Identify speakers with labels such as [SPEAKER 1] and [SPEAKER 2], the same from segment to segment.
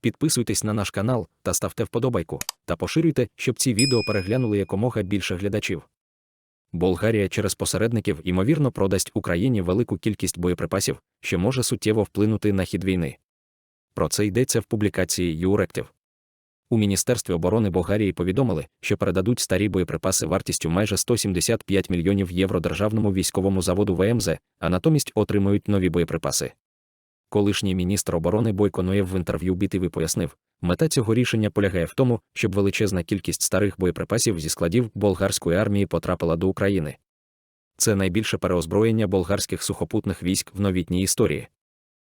[SPEAKER 1] Підписуйтесь на наш канал та ставте вподобайку, та поширюйте, щоб ці відео переглянули якомога більше глядачів. Болгарія через посередників ймовірно продасть Україні велику кількість боєприпасів, що може суттєво вплинути на хід війни. Про це йдеться в публікації Юректів. У Міністерстві оборони Болгарії повідомили, що передадуть старі боєприпаси вартістю майже 175 мільйонів євро державному військовому заводу ВМЗ, а натомість отримують нові боєприпаси. Колишній міністр оборони Бойко Ноєв в інтерв'ю BTV пояснив, мета цього рішення полягає в тому, щоб величезна кількість старих боєприпасів зі складів болгарської армії потрапила до України. Це найбільше переозброєння болгарських сухопутних військ в новітній історії.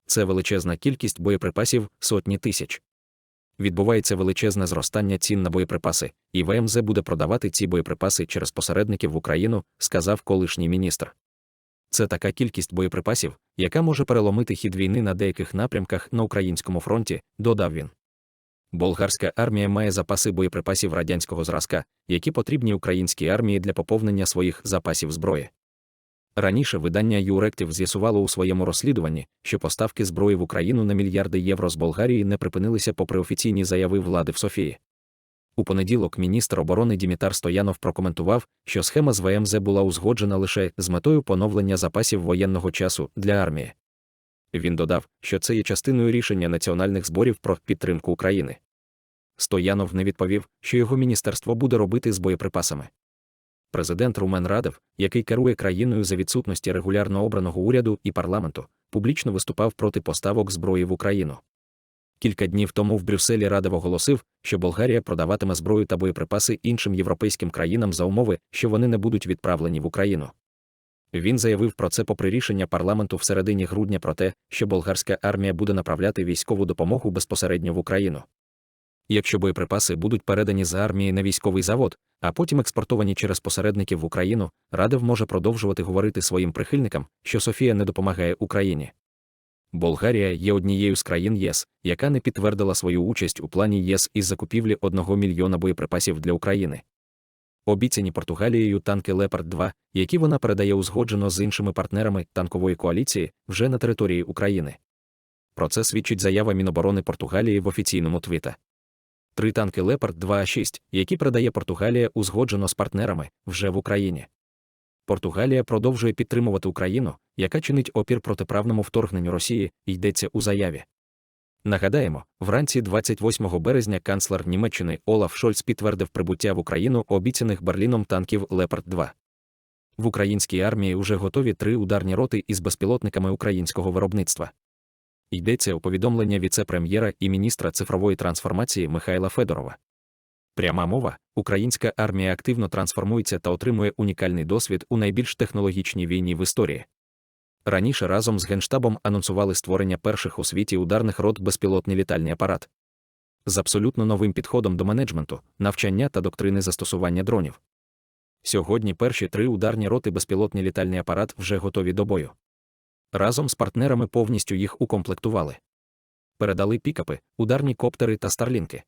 [SPEAKER 1] Це величезна кількість боєприпасів сотні тисяч. Відбувається величезне зростання цін на боєприпаси, і ВМЗ буде продавати ці боєприпаси через посередників в Україну, сказав колишній міністр. Це така кількість боєприпасів, яка може переломити хід війни на деяких напрямках на українському фронті, додав він. Болгарська армія має запаси боєприпасів радянського зразка, які потрібні українській армії для поповнення своїх запасів зброї. Раніше видання Юректів з'ясувало у своєму розслідуванні, що поставки зброї в Україну на мільярди євро з Болгарії не припинилися попри офіційні заяви влади в Софії. У понеділок міністр оборони Дімітар Стоянов прокоментував, що схема з ВМЗ була узгоджена лише з метою поновлення запасів воєнного часу для армії. Він додав, що це є частиною рішення національних зборів про підтримку України. Стоянов не відповів, що його міністерство буде робити з боєприпасами. Президент Румен Радев, який керує країною за відсутності регулярно обраного уряду і парламенту, публічно виступав проти поставок зброї в Україну. Кілька днів тому в Брюсселі Радев оголосив, що Болгарія продаватиме зброю та боєприпаси іншим європейським країнам за умови, що вони не будуть відправлені в Україну. Він заявив про це попри рішення парламенту в середині грудня про те, що болгарська армія буде направляти військову допомогу безпосередньо в Україну. Якщо боєприпаси будуть передані з армії на військовий завод, а потім експортовані через посередників в Україну, Радев може продовжувати говорити своїм прихильникам, що Софія не допомагає Україні. Болгарія є однією з країн ЄС, яка не підтвердила свою участь у плані ЄС із закупівлі 1 мільйона боєприпасів для України. Обіцяні Португалією танки Лепард 2, які вона передає узгоджено з іншими партнерами танкової коаліції, вже на території України. Про це свідчить заява Міноборони Португалії в офіційному твіта. Три танки Лепард 2 а 6 які передає Португалія узгоджено з партнерами, вже в Україні. Португалія продовжує підтримувати Україну, яка чинить опір протиправному вторгненню Росії, йдеться у заяві. Нагадаємо, вранці 28 березня канцлер Німеччини Олаф Шольц підтвердив прибуття в Україну обіцяних Берліном танків Лепард 2 В українській армії вже готові три ударні роти із безпілотниками українського виробництва. Йдеться у повідомлення віце-прем'єра і міністра цифрової трансформації Михайла Федорова. Пряма мова, українська армія активно трансформується та отримує унікальний досвід у найбільш технологічній війні в історії. Раніше разом з Генштабом анонсували створення перших у світі ударних рот безпілотний літальний апарат з абсолютно новим підходом до менеджменту, навчання та доктрини застосування дронів. Сьогодні перші три ударні роти безпілотний літальний апарат вже готові до бою. Разом з партнерами повністю їх укомплектували. Передали пікапи, ударні коптери та старлінки.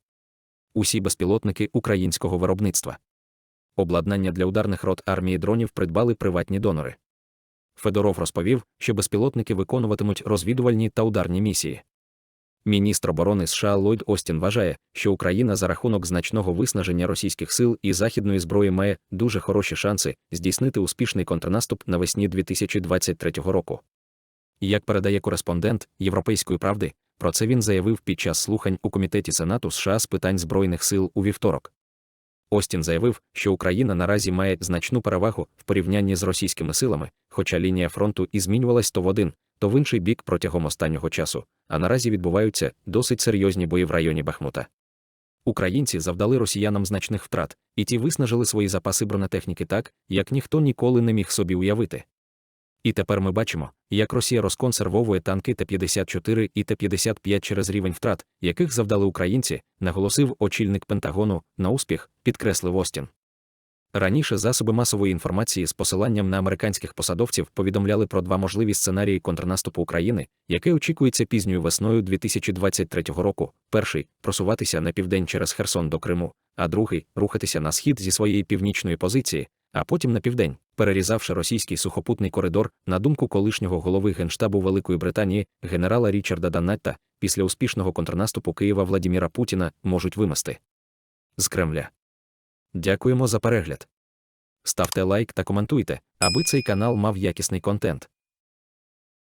[SPEAKER 1] Усі безпілотники українського виробництва. Обладнання для ударних рот армії дронів придбали приватні донори. Федоров розповів, що безпілотники виконуватимуть розвідувальні та ударні місії. Міністр оборони США Ллойд Остін вважає, що Україна за рахунок значного виснаження російських сил і західної зброї має дуже хороші шанси здійснити успішний контрнаступ навесні 2023 року. Як передає кореспондент Європейської правди, про це він заявив під час слухань у комітеті Сенату США з питань збройних сил у вівторок. Остін заявив, що Україна наразі має значну перевагу в порівнянні з російськими силами, хоча лінія фронту і змінювалась то в один, то в інший бік протягом останнього часу, а наразі відбуваються досить серйозні бої в районі Бахмута. Українці завдали росіянам значних втрат, і ті виснажили свої запаси бронетехніки так, як ніхто ніколи не міг собі уявити. І тепер ми бачимо, як Росія розконсервовує танки Т-54 і Т-55 через рівень втрат, яких завдали українці, наголосив очільник Пентагону на успіх, підкреслив Остін. Раніше засоби масової інформації з посиланням на американських посадовців повідомляли про два можливі сценарії контрнаступу України, який очікується пізньою весною 2023 року. Перший просуватися на південь через Херсон до Криму, а другий рухатися на схід зі своєї північної позиції, а потім на південь, перерізавши російський сухопутний коридор, на думку колишнього голови Генштабу Великої Британії, генерала Річарда Данетта, після успішного контрнаступу Києва Владіміра Путіна можуть вимести з Кремля. Дякуємо за перегляд. Ставте лайк та коментуйте, аби цей канал мав якісний контент.